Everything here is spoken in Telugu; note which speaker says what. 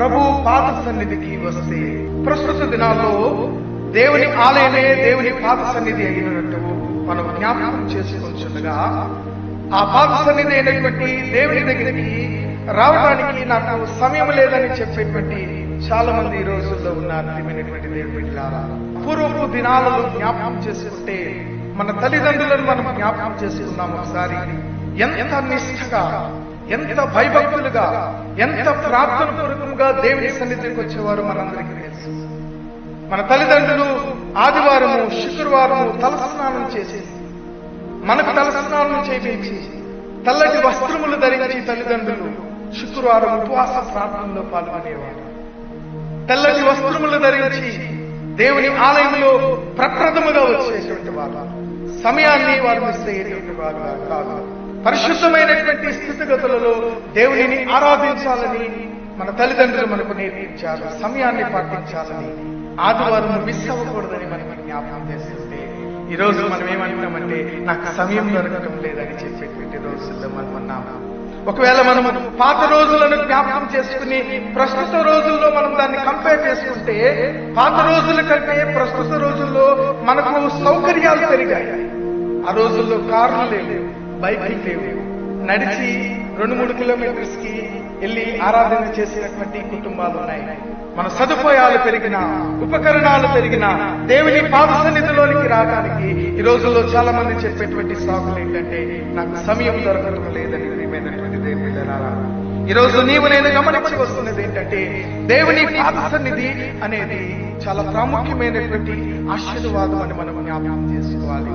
Speaker 1: ప్రభు పాద సన్నిధికి వస్తే ప్రస్తుత దినాల్లో దేవుని ఆలయమే దేవుని పాద సన్నిధి అయినట్టు మనం జ్ఞాపకం చేసుకుంటుండగా ఆ పాద సన్నిధి అయినటువంటి దేవుని దగ్గరికి రావడానికి నాకు సమయం లేదని చెప్పేటువంటి చాలా మంది ఈ రోజుల్లో ఉన్నారు ప్రియమైనటువంటి దేవుని బిడ్డలారా. పూర్వపు దినాలలో జ్ఞాపకం చేసుకుంటే మన తల్లిదండ్రులను మనం జ్ఞాపకం చేసుకున్నాం ఒకసారి. ఎంత నిష్ఠగా ఎంత భయభక్తులుగా ఎంత ప్రార్థన పూర్వకంగా దేవుని సన్నిధికి వచ్చేవారు మనందరికీ తెలుసు. మన తల్లిదండ్రులు ఆదివారము శుక్రవారము తలస్నానం చేసి మనకు తలస్నానం చేయించి తెల్లటి వస్త్రములు ధరించి తల్లిదండ్రులు శుక్రవారం ఉపవాస ప్రార్థనలో పాల్గొనేవారు. తెల్లటి వస్త్రములు ధరించి దేవుని ఆలయంలో ప్రప్రథముగా వచ్చేటువంటి వారు. సమయాన్ని వారు మిస్ అయ్యేటువంటి వారు కాదు. పరిశుద్ధమైనటువంటి స్థితిగతులలో దేవునిని ఆరాధించాలని మన తల్లిదండ్రులు మనకు నేర్పించారు సమయాన్ని పాటించాలని ఆదివారం మిస్ అవ్వకూడదని మనకి జ్ఞాపకం చేస్తుంటే ఈ రోజు మనం ఏమంటున్నామంటే నాకు సమయం దొరకడం లేదని చెప్పేటువంటి రోజుల్లో మనం ఉన్నాము ఒకవేళ మనం పాత రోజులను జ్ఞాపకం చేసుకుని ప్రస్తుత రోజుల్లో మనం దాన్ని కంపేర్ చేసుకుంటే పాత రోజుల కంటే ప్రస్తుత రోజుల్లో మనకు సౌకర్యాలు పెరిగాయి. ఆ రోజుల్లో కార్లు లేవు. బైకులు లేవు. నడిచి రెండు మూడు కిలోమీటర్స్కి వెళ్ళి ఆరాధన చేసినటువంటి కుటుంబాలు ఉన్నాయి మన సదుపాయాలు పెరిగిన ఉపకరణాలు పెరిగిన దేవుని పాద సన్నిధిలోనికి రావడానికి ఈ రోజుల్లో చాలా మంది చెప్పేటువంటి సాకులు ఏంటంటే నాకు సమయం దొరకడం లేదని దేవుని ఈ రోజు నీవు నేను గమనించి వస్తున్నది ఏంటంటే దేవుని పాద సన్నిధి అనేది చాలా ప్రాముఖ్యమైనటువంటి ఆశీర్వాదం అని మనం జ్ఞాపకం చేసుకోవాలి.